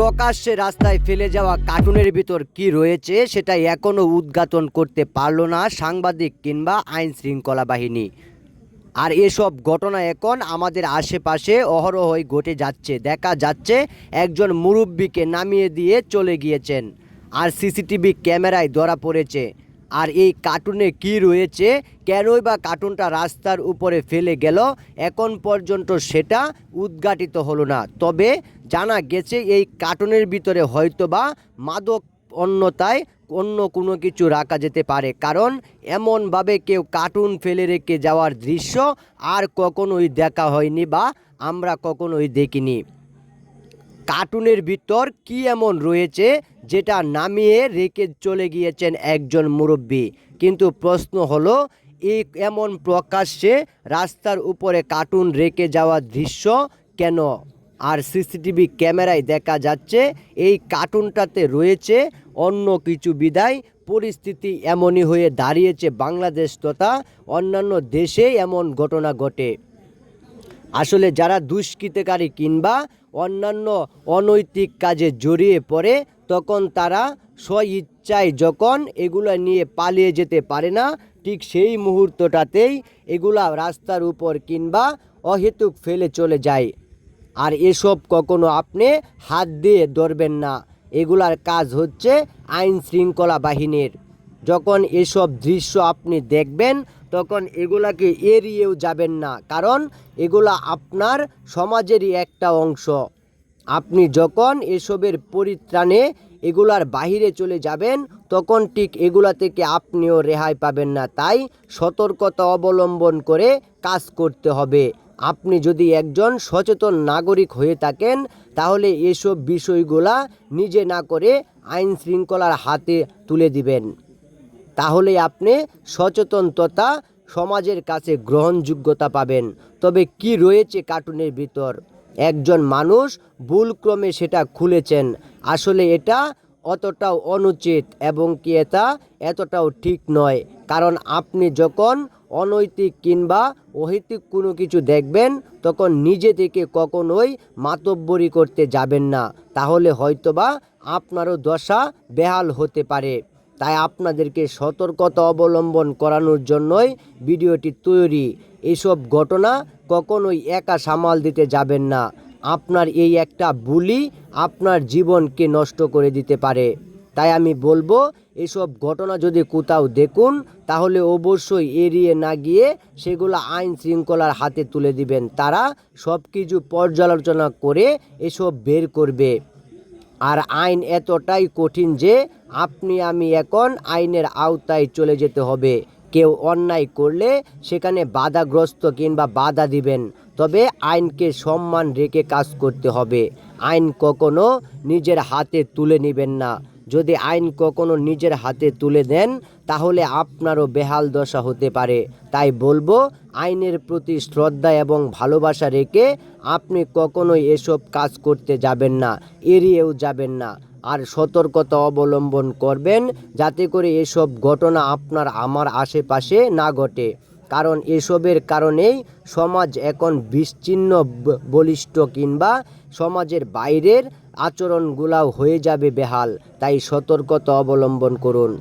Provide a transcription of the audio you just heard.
প্রকাশ্যে রাস্তায় ফেলে যাওয়া কার্টুনের ভিতর কি রয়েছে সেটা এখনও উদ্ঘাটন করতে পারল না সাংবাদিক কিংবা আইন শৃঙ্খলা বাহিনী। আর এসব ঘটনা এখন আমাদের আশেপাশে অহরহই ঘটে যাচ্ছে। দেখা যাচ্ছে একজন মুরব্বীকে নামিয়ে দিয়ে চলে গিয়েছেন। আর সিসিটিভি ক্যামেরায় ধরা পড়েছে। আর এই কার্টুনে কি রয়েছে? কেনই বা কার্টুনটা রাস্তার উপরে ফেলে গেল? এখন পর্যন্ত সেটা উদ্ঘাটিত হলো না। তবে জানা গেছে এই কার্টুনের ভিতরে হয়তোবা মাদক অন্যতায় অন্য কোনো কিছু রাখা যেতে পারে। কারণ এমনভাবে কেউ কার্টুন ফেলে রেখে যাওয়ার দৃশ্য আর কখনোই দেখা হয়নি বা আমরা কখনোই দেখিনি। কার্টুনের ভিতর কি এমন রয়েছে যেটা নামিয়ে রেখে চলে গিয়েছেন একজন মুরব্বী? কিন্তু প্রশ্ন হলো এই এমন প্রকাশ্যে রাস্তার উপরে কার্টুন রেখে যাওয়ার দৃশ্য কেন? আর সিসিটিভি ক্যামেরায় দেখা যাচ্ছে, এই কার্টুনটাতে রয়েছে অন্য কিছু বিদায়। পরিস্থিতি এমনই হয়ে দাঁড়িয়েছে বাংলাদেশ তথা অন্যান্য দেশে এমন ঘটনা ঘটে। আসলে যারা দুষ্কৃতকারী কিংবা অন্যান্য অনৈতিক কাজে জড়িয়ে পড়ে, তখন তারা স্ব ইচ্ছায় যখন এগুলা নিয়ে পালিয়ে যেতে পারে না, ঠিক সেই মুহূর্তটাতেই এগুলা রাস্তার উপর কিংবা অহেতুক ফেলে চলে যায়। আর এসব কখনো আপনি হাত দিয়ে ধরবেন না। এগুলার কাজ হচ্ছে আইন শৃঙ্খলা বাহিনীর। যখন এসব দৃশ্য আপনি দেখবেন তখন এগুলাকে এড়িয়েও যাবেন না। কারণ এগুলা আপনার সমাজেরই একটা অংশ। আপনি যখন এসবের পরিত্রাণে এগুলার বাহিরে চলে যাবেন, তখন ঠিক এগুলা থেকে আপনিও রেহাই পাবেন না। তাই সতর্কতা অবলম্বন করে কাজ করতে হবে। আপনি যদি একজন সচেতন নাগরিক হয়ে থাকেন, তাহলে এসব বিষয়গুলা নিজে না করে আইন শৃঙ্খলার হাতে তুলে দিবেন। তাহলে আপনি সচেতনতা সমাজের কাছে গ্রহণযোগ্যতা পাবেন। তবে কি রয়েছে কার্টুনের ভিতর? একজন মানুষ ভুলক্রমে সেটা খুলেছেন। আসলে এটা অতটাও অনুচিত এবং কি এটা এতটাও ঠিক নয়। কারণ আপনি যখন অনৈতিক কিংবা অহৈতিক কোনো কিছু দেখবেন, তখন নিজে থেকে কখনোই মাতব্বরি করতে যাবেন না। তাহলে হয়তোবা আপনারও দশা বেহাল হতে পারে। তাই আপনাদেরকে সতর্কতা অবলম্বন করানোর জন্যই ভিডিওটি তৈরি। এইসব ঘটনা কখনোই একা সামাল দিতে যাবেন না। আপনার এই একটা বুলি আপনার জীবনকে নষ্ট করে দিতে পারে। তাই আমি বলব, এসব ঘটনা যদি কোথাও দেখুন, তাহলে অবশ্যই এড়িয়ে না গিয়ে সেগুলো আইন শৃঙ্খলার হাতে তুলে দিবেন। তারা সব কিছু পর্যালোচনা করে এসব বের করবে। আর আইন এতটাই কঠিন যে আপনি, আমি এখন আইনের আওতায় চলে যেতে হবে। কেউ অন্যায় করলে সেখানে বাধাগ্রস্ত কিংবা বাধা দিবেন। তবে আইনকে সম্মান রেখে কাজ করতে হবে। আইন কখনো নিজের হাতে তুলে নেবেন না। যদি আইন কখনো নিজের হাতে তুলে দেন, তাহলে আপনারও বেহাল দশা হতে পারে। তাই বলব, আইনের প্রতি শ্রদ্ধা এবং ভালোবাসা রেখে আপনি কখনোই এসব কাজ করতে যাবেন না, এড়িয়েও যাবেন না। আর সতর্কতা অবলম্বন করবেন, যাতে করে এসব ঘটনা আপনার, আমার আশেপাশে না ঘটে। কারণ এসবের কারণেই সমাজ এখন বিচ্ছিন্ন বলিষ্ঠ কিংবা সমাজের বাইরের আচরণগুলাও হয়ে যাবে বেহাল। তাই সতর্কতা অবলম্বন করুন।